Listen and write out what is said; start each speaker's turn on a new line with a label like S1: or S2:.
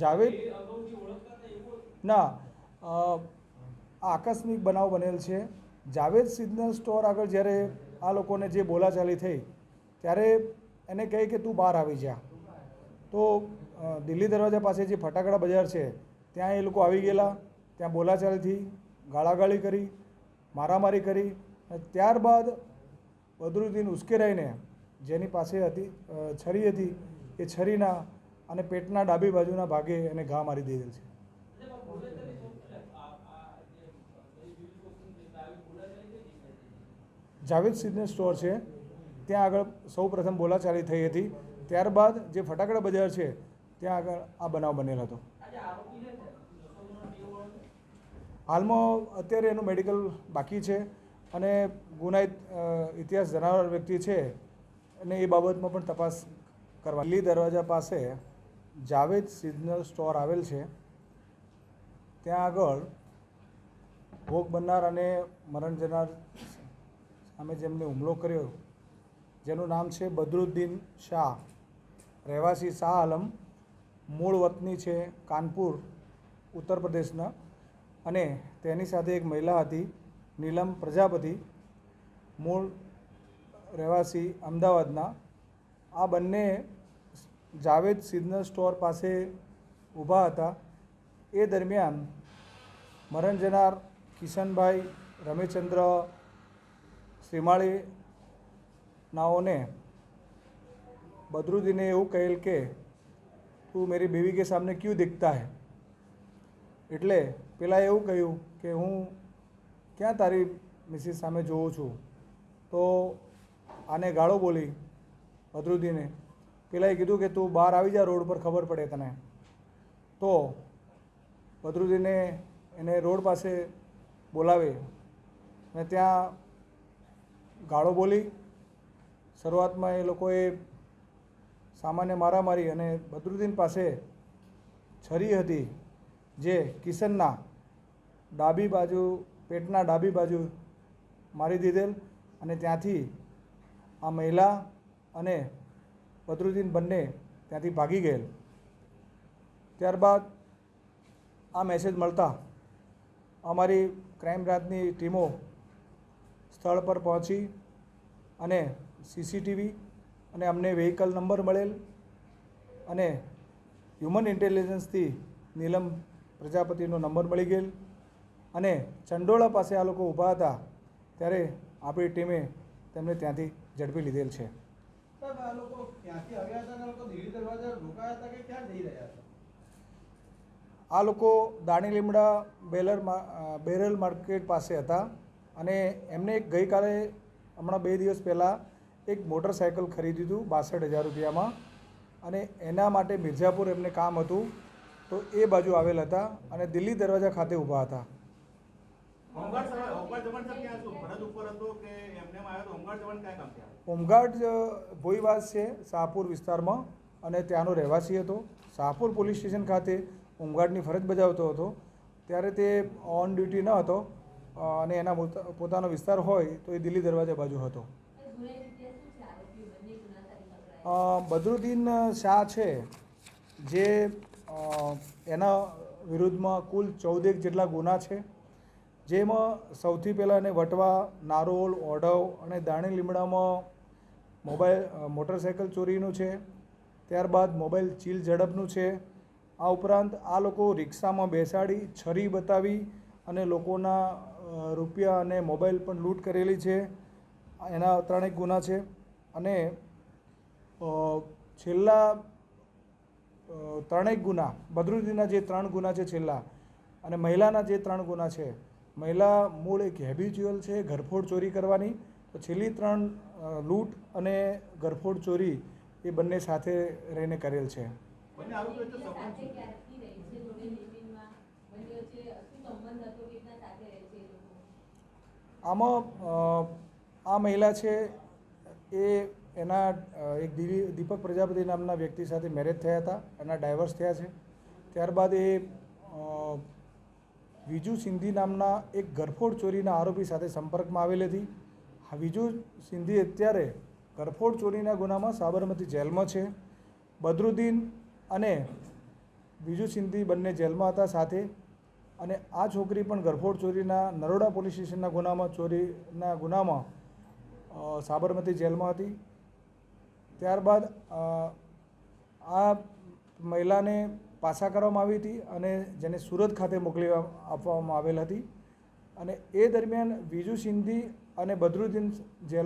S1: જાવેદ? ના આકસ્મિક બનાવ બનેલ છે. જાવેદ સિગ્નલ સ્ટોર આગળ જ્યારે આ લોકોને જે બોલાચાલી થઈ, ત્યારે એને કહે કે તું બહાર આવી જા. તો દિલ્હી દરવાજા પાસે જે ફટાકડા બજાર છે, ત્યાં એ લોકો આવી ગયેલા. ત્યાં બોલાચાલી થઈ, ગાળાગાળી કરી, મારામારી કરી. ત્યારબાદ બદરુદ્દીન ઉશ્કેરાઈને જેની પાસે હતી છરી હતી, એ છરીના અને પેટના ડાબી બાજુના ભાગે એને ઘા મારી દીધેલ છે. જાવેદ સિગ્નલ સ્ટોર છે. ત્યાં આગળ સૌ પ્રથમ બોલાચાલી થઈ હતી. ત્યારબાદ જે ફટાકડા બજાર છે, ત્યાં આગળ આ બનાવ બનેલ હતો. હાલમાં અત્યારે એનું મેડિકલ બાકી છે અને ગુનાહિત ઇતિહાસ જણાવનાર વ્યક્તિ છે અને એ બાબતમાં પણ તપાસ કરવા. દિલ્હી દરવાજા પાસે જાવેદ સિઝનલ સ્ટોર આવેલ છે. ત્યાં આગળ ભોગ બનનાર અને મરણ જનાર સામે જેમને હુમલો કર્યો, જેનું નામ છે બદરુદ્દીન શાહ. રહેવાસી શાહ આલમ મૂળ વતની છે કાનપુર, ઉત્તર પ્રદેશના અને તેની સાથે એક મહિલા હતી, નીલમ પ્રજાપતિ, મૂળ રહેવાસી અમદાવાદના. આ બંને જાવેદ સિઝનલ સ્ટોર પાસે ઊભા હતા. એ દરમિયાન મરણ જનાર કિશનભાઈ રમેશચંદ્ર શ્રીમાળી નાઓને બદરુદ્દીને એવું કહેલ કે, તું મેરી બેવી કે સામને ક્યું દેખતા હે? એટલે પેલા એવું કહ્યું કે, હું ક્યાં તારી મિસિસ સામે જોઉં છું? તો આને ગાળો બોલી બદરુદ્દીને પેલાએ કીધું કે તું બહાર આવી જા, રોડ પર ખબર પડે તને. તો બદરુદ્દીને એને રોડ પાસે બોલાવે અને ત્યાં ગાળો બોલી. શરૂઆતમાં એ લોકોએ સામાન્ય મારામારી અને બદરુદ્દીન પાસે છરી હતી જે કિશનના ડાબી બાજુ, પેટના ડાબી બાજુ મારી દીધેલ અને ત્યાંથી આ મહિલા અને બદરુદ્દીન બંને ત્યાંથી ભાગી ગયેલ. ત્યારબાદ આ મેસેજ મળતા અમારી ક્રાઇમ બ્રાન્ચની ટીમો સ્થળ પર પહોંચી અને સીસીટીવી અને અમને વ્હીકલ નંબર મળેલ અને હ્યુમન ઇન્ટેલિજન્સથી નીલમ પ્રજાપતિનો નંબર મળી ગયેલ અને ચંડોળા પાસે આ લોકો ઊભા હતા ત્યારે આપણી ટીમે તેમને ત્યાંથી ઝડપી લીધેલ છે.
S2: સાહેબ આ લોકો ક્યાંથી આવ્યા હતા લોકો દિલ્હી દરવાજા રોકાયા હતા કે ક્યાં જઈ રહ્યા હતા?
S1: આ લોકો દાણી લીમડા બેલર બેરલ માર્કેટ પાસે હતા અને એમને એક ગઈકાલે હમણાં બે દિવસ પહેલાં એક મોટરસાયકલ ખરીદ્યું હતું બાસઠ હજાર રૂપિયામાં અને એના માટે મિર્ઝાપુર એમને કામ હતું તો એ બાજુ આવેલ હતા અને દિલ્હી દરવાજા ખાતે ઊભા હતા.
S3: હોમગાર્ડ
S1: ભોઈવાસ છે, શાહપુર વિસ્તારમાં અને ત્યાંનો રહેવાસી હતો. શાહપુર પોલીસ સ્ટેશન ખાતે હોમગાર્ડની ફરજ બજાવતો હતો. ત્યારે તે ઓન ડ્યુટી ન હતો અને એના પોતા- પોતાનો વિસ્તાર હોય તો એ દિલ્હી દરવાજા બાજુ હતો. બદરુદ્દીન શાહ છે, જે એના વિરુદ્ધમાં કુલ ચૌદેક જેટલા ગુના છે. જેમાં સૌથી પહેલાં એને વટવા, નારોલ, ઓઢવ અને દાણી લીમડામાં મોબાઈલ મોટરસાયકલ ચોરીનું છે. ત્યારબાદ મોબાઈલ ચીલ ઝડપનું છે. આ ઉપરાંત આ લોકો રિક્ષામાં બેસાડી, છરી બતાવી અને લોકોના રૂપિયા અને મોબાઈલ પણ લૂંટ કરેલી છે. એના ત્રણેક ગુના છે. અને છેલ્લા ત્રણેક ગુના, બદરુદ્દીનના જે ત્રણ ગુના છે છેલ્લા અને મહિલાના જે ત્રણ ગુના છે મહિલા મૂળ એક હેબિચ્યુઅલ છે ઘરફોડ ચોરી કરવાની. તો છેલ્લી ત્રણ લૂંટ અને ઘરફોડ ચોરી એ બંને સાથે રહીને કરેલ છે? આમાં આ મહિલા છે એ એના એક દિવી દીપક પ્રજાપતિ નામના વ્યક્તિ સાથે મેરેજ થયા હતા. એના ડાયવર્સ થયા છે. ત્યારબાદ એ વિજુ સિંધી નામના એક ગરફોડ ચોરીના આરોપી સાથે સંપર્કમાં આવેલી હતી. વિજુ સિંધી અત્યારે ગરફોડ ચોરીના ગુનામાં સાબરમતી જેલમાં છે. બદરુદ્દીન અને વિજુ સિંધી બંને જેલમાં હતા સાથે અને આ છોકરી પણ ગરફોડ ચોરીના નરોડા પોલીસ સ્ટેશનના ગુનામાં ચોરીના ગુનામાં સાબરમતી જેલમાં હતી. ત્યારબાદ આ મહિલાને પાછા કરવામાં આવી હતી અને જેને સુરત ખાતે મોકલી આપવામાં આવેલ હતી. અને એ દરમિયાન વિજુ સિંધી અને બદરુદ્દીન જેલ